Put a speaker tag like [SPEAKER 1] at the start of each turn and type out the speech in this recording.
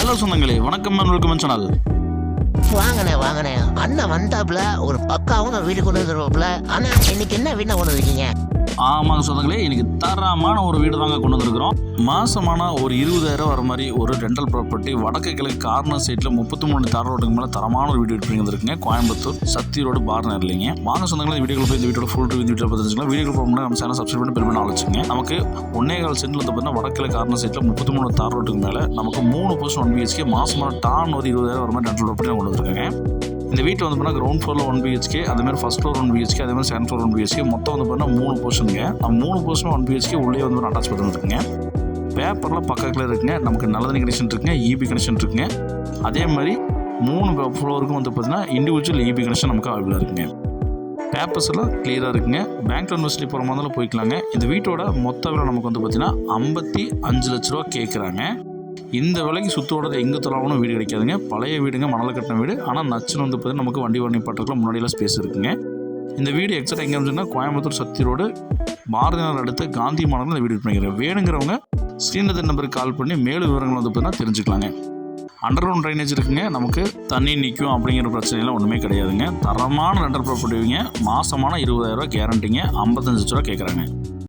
[SPEAKER 1] Hello சொந்தங்களே வணக்கம் welcome channel
[SPEAKER 2] வாங்கண்ணே வாங்கண்ணே அண்ணன் வந்தாப்புல ஒரு பக்காவும் வீடு கொண்டு வந்துருவாப்புல. ஆனா இன்னைக்கு என்ன வீணா கொண்டு வந்துருக்கீங்க?
[SPEAKER 1] ஆமாங்க சொந்தங்களே இன்னைக்கு தரமான ஒரு வீடு தாங்க கொண்டு வந்திருக்கிறோம். மாசமான ஒரு இருபதாயிரம் வர மாதிரி ஒரு ரெண்டல் ப்ராப்பர்ட்டி வடக்கு கிழக்கு கார்னர் சைட்டில் முப்பத்தி மூணு தார் ரோட்டுக்கு மேலே தரமான ஒரு வீடு விற்பனை வந்திருக்குங்க. கோயம்புத்தூர் சக்தி ரோடு பார்னர் இல்லைங்க. வாங்க சொந்தங்களே வீடியோக்குள்ள போய் இந்த வீட்டோட ஃபுல் ரிவ்யூ வீடியோ பார்த்துக்கலாம் வீடியோ போகணும் நம்ம சேனல் சப்ஸ்கிரைப் பண்ணி பெருமை ஆலோசிங்க நமக்கு ஒன்னே கால் சென்டில் வந்து பார்த்தீங்கன்னா வடக்கிழக்கு கார்னர் சைட்டில் முப்பத்தி மூணு தார் ரோட்டுக்கு மேலே நமக்கு மூணு பர்சன்ட் ஒன் பிஹெச்கே மாசமான டான் ஒரு இருபதாயிரம் வர மாதிரி ரெண்டல் ப்ராப்பர்ட்டி கொண்டு வந்திருக்காங்க இந்த வீட்டில் வந்து பார்த்தீங்கன்னா கிரௌண்ட் ஃப்ளோரில் ஒன் பிஹெச்கே அதே மாதிரி ஃபஸ்ட் ஃப்ளோர் ஒன் பிஹெச்கே அதே மாதிரி செகண்ட் ஃப்ளோர் ஒன் பிஹெச்கே மொத்தம் வந்து பார்த்தீங்கன்னா மூணு போர்ஷனுங்க அந்த மூணு போர்ஷன் ஒன் பிஹெச்கே உள்ளே வந்து அட்டாச் பண்ணிருக்குங்க. பேப்பர்லாம் பக்கத்தில் இருக்குங்க. நமக்கு நல்லதண்ணி கனெக்ஷன் இருக்குங்க. இபி கனெக்ஷன் இருக்குங்க. அதே மாதிரி மூணு ஃப்ளோருக்கும் வந்து பார்த்தீங்கன்னா இண்டிவிஜுவல் இபி கனெக்ஷன் நமக்கு அவைலபிளாக இருக்குங்க. பேப்பர்ஸ் எல்லாம் கிளியராக இருக்குங்க. பேங்க் யூனிவர்சிட்டி போகிற மாதிரி போய்க்கலாங்க. இந்த வீட்டோட மொத்த விலை நமக்கு வந்து பார்த்தீங்கன்னா ஐம்பத்தி அஞ்சு லட்ச ரூபா கேட்குறாங்க இந்த விலைக்கு சுத்தோடது எங்கே தொலாவணும் வீடு கிடைக்காதுங்க. பழைய வீடுங்க மணல் கட்டின வீடு. ஆனால் நச்சுன்னு வந்து பார்த்தீங்கன்னா நமக்கு வண்டி வண்டி பட்டத்தில் முன்னாடியெல்லாம் ஸ்பேஸ் இருக்குங்க. இந்த வீடு எக்ஸாக்ட் எங்கே இருந்துச்சுன்னா கோயம்புத்தூர் சக்தி ரோடு பாரதி அடுத்த காந்தி மாநகரில் இந்த வீடு. பண்ணிக்கிறேன் வேணுங்கிறவங்க ஸ்க்ரீனில் நம்பருக்கு கால் பண்ணி மேலும் விவரங்கள் வந்து பார்த்தீங்கன்னா தெரிஞ்சுக்கலாங்க. அண்டர் கிரவுண்ட் ட்ரைனேஜ் இருக்குங்க. நமக்கு தண்ணி நிற்கும் அப்படிங்கிற பிரச்சனைலாம் ஒன்றுமே கிடையாதுங்க. தரமான ரெண்டர் ப்ராப்பர்ட்டிங்க மாதமான இருபதாயிரம் ரூபா கேரண்டிங்க ஐம்பத்தஞ்சு லட்ச ரூபா கேட்குறாங்க